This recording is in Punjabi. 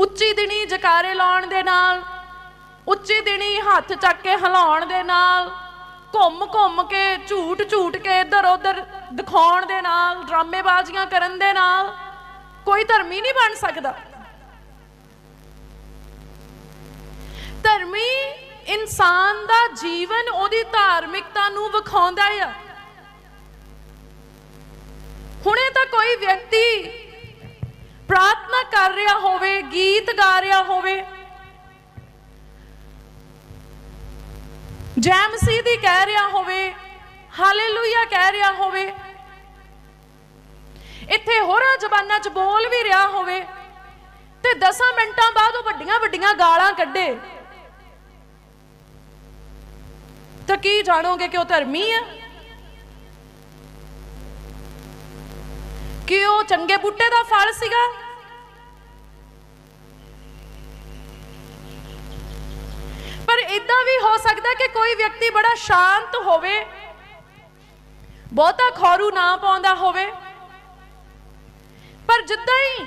ਉੱਚੀ ਦਿਨੀ ਜਕਾਰੇ ਲਾਉਣ ਦੇ ਨਾਲ, ਉੱਚੀ ਦਿਨੀ ਹੱਥ ਚੱਕ ਕੇ ਹਿਲਾਉਣ ਦੇ ਨਾਲ, ਘੁੰਮ ਘੁੰਮ ਕੇ ਝੂਟ ਝੂਟ ਕੇ ਇੱਧਰ ਉੱਧਰ ਦਿਖਾਉਣ ਦੇ ਨਾਲ, ਡਰਾਮੇਬਾਜ਼ੀਆਂ ਕਰਨ ਦੇ ਨਾਲ, ਕੋਈ ਧਰਮੀ ਨਹੀਂ ਬਣ ਸਕਦਾ। ਧਰਮੀ ਇਨਸਾਨ ਦਾ ਜੀਵਨ ਉਹਦੀ ਧਾਰਮਿਕਤਾ ਨੂੰ ਵਿਖਾਉਂਦਾ ਆ। ਹੁਣੇ ਤਾਂ ਕੋਈ ਵਿਅਕਤੀ ਕਰ ਰਿਹਾ ਹੋਵੇ, ਗੀਤ ਗਾ ਰਿਹਾ ਹੋਵੇ। ਜੈ ਦੀ ਕਹਿ ਰਿਹਾ ਹੋਵੇ, ਹਾਲੇਲੂਇਆ ਕਹਿ ਰਿਹਾ ਹੋਵੇ। ਇੱਥੇ ਹੋਰਾਂ ਜ਼ਬਾਨਾਂ 'ਚ ਬੋਲ ਵੀ ਰਿਹਾ ਹੋਵੇ ਤੇ 10 ਮਿੰਟਾਂ ਬਾਅਦ ਉਹ ਵੱਡੀਆਂ ਵੱਡੀਆਂ ਗਾਲਾਂ ਕੱਢੇ। ਤਾਂ ਕੀ ਜਾਣੋਗੇ ਕਿ ਉਹ ਧਰਮੀ ਹੈ ਕਿ ਉਹ ਚੰਗੇ ਬੂਟੇ ਦਾ ਫਲ ਸੀਗਾ? ਇਦਾਂ ਵੀ ਹੋ ਸਕਦਾ ਕਿ ਕੋਈ ਵਿਅਕਤੀ ਬੜਾ ਸ਼ਾਂਤ ਹੋਵੇ, ਬਹੁਤਾ ਖੌਰੂ ਨਾ ਪਾਉਂਦਾ ਹੋਵੇ। ਪਰ ਜਿੱਦਾਂ ਹੀ